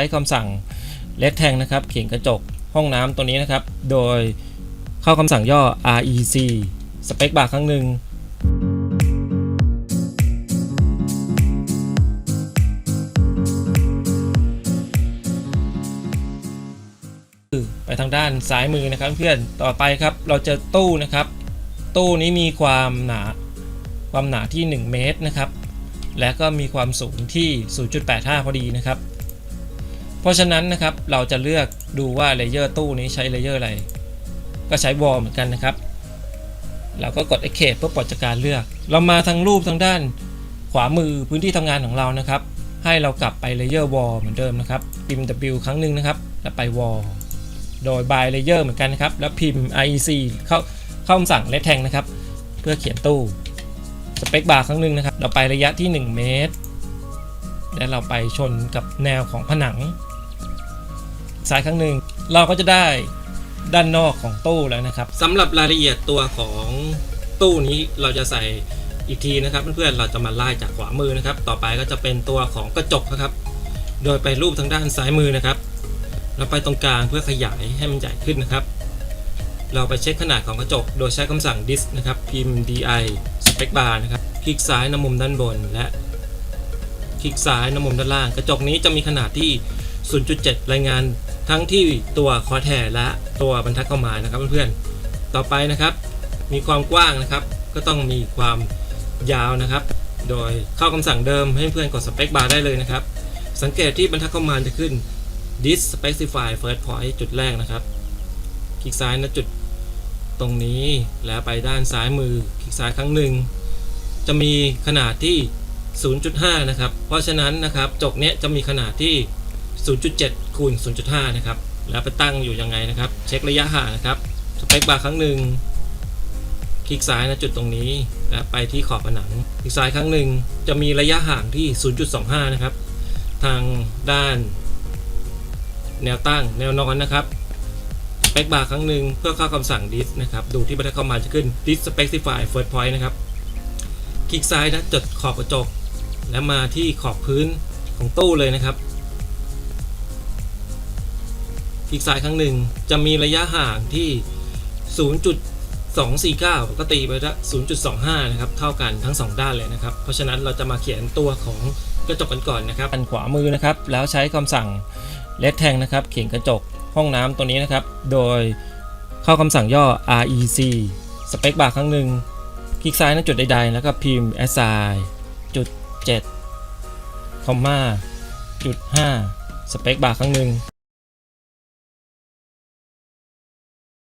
ช้คำสั่ง let t a n g นะครับเขียนกระจกห้องน้ำตัวนี้นะครับ โดยเข้าคำสั่งย่อ rec สเปคบาร์ครั้งหนึ่งไปทางด้านซ้ายมือนะครับเพื่อนต่อไปครับเราจอตู้นะครับ ตู้นี้มีความหนาความหนาที่ 1 เมตรนะครับ และก็มีความสูงที่ 0.85 พอดีนะครับ เพราะฉะนั้นนะครับเราจะเลือกดูว่าเลเยอร์ตู้นี้ใช้เลเยอร์อะไร ก็ใช้วอลเหมือนกันนะครับ เราก็กด Escape เพื่อปลดจากการเลือก เรามาทางรูปทางด้าน ขวามือพื้นที่ทำงานของเรานะครับ ให้เรากลับไปเลเยอร์วอลเหมือนเดิมนะครับพิมพ์ W ครั้งหนึ่งนะครับ แล้วไปวอลโดย by layer เหมือนกันนะครับ แล้วพิมพ์ IEC เข้าเข้าคำสั่ง let t a n g นะครับ เพื่อเขียนตู้สเปคบาร์ครั้งหนึ่งนะครับ เราไประยะที่ 1 เมตร และเราไปชนกับแนวของผนัง ซ้ายครั้งหนึ่งเราก็จะได้ด้านนอกของตู้แล้วนะครับสำหรับรายละเอียดตัวของตู้นี้เราจะใส่อีกทีนะครับเพื่อนๆเราจะมาไล่จากขวามือนะครับ ต่อไปก็จะเป็นตัวของกระจกนะครับ โดยไปรูปทางด้านซ้ายมือนะครับ เราไปตรงกลางเพื่อขยายให้มันใหญ่ขึ้นนะครับ เราไปเช็คขนาดของกระจก โดยใช้คำสั่ง dis นะครับพิมพ์ di spec bar นะครับคลิกซ้ายน้ำมุมด้านบนและคลิกซ้ายน้ำมุมด้านล่าง กระจกนี้จะมีขนาดที่ 0.7 รายงานทั้งที่ตัวคอแทและตัวบรรทัดเข้ามานะครับเพื่อนๆ ต่อไปนะครับ มีความกว้างนะครับ ก็ต้องมีความยาวนะครับ โดยเข้าคำสั่งเดิมให้เพื่อนกด spec bar ได้เลยนะครับ สังเกตที่บรรทัดเข้ามาจะขึ้น this specify first point จุดแรกนะครับ คลิกซ้ายนะจุดตรงนี้แล้วไปด้านซ้ายมือ คลิกซ้ายครั้งหนึ่ง จะมีขนาดที่ 0.5 นะครับ เพราะฉะนั้นนะครับ จกเนี้ยจะมีขนาดที่ 0.7 คูณ 0.5 นะครับ แล้วไปตั้งอยู่ยังไงนะครับ เช็คระยะห่างนะครับ สเปคบาร์ครั้งหนึ่ง คลิกซ้ายนะจุดตรงนี้ แล้วไปที่ขอบผนัง คลิกซ้ายครั้งหนึ่ง จะมีระยะห่างที่ 0.25 นะครับ ทางด้าน แนวตั้ง แนวนอนนะครับสเปคบาร์ครั้งหนึ่งเพื่อเข้าคำสั่ง dis นะครับ ดูที่บรรทัดเข้ามาจะขึ้น dis specify first point นะครับ คลิกซ้ายนะจดขอบกระจก แล้วมาที่ขอบพื้นของตู้เลยนะครับ คลิกซ้ายครั้งหนึ่งจะมีระยะห่างที่ 0.249 ก็ตีไปละ0.25 นะครับ เท่ากันทั้ง 2 ด้านเลยนะครับ เพราะฉะนั้นเราจะมาเขียนตัวของกระจกกันก่อนนะครับอันขวามือนะครับ แล้วใช้คำสั่ง let t a n g นะครับ เขียนกระจกห้องน้ำตัวนี้นะครับ โดยเข้าคำสั่งย่อ rec spec bar ครั้งหนึ่งคลิกซ้ายณจุดใดๆ แล้วก็พิมพ์ assign จุด7คอมมาจุด5 spec bar ครั้งหนึ่ง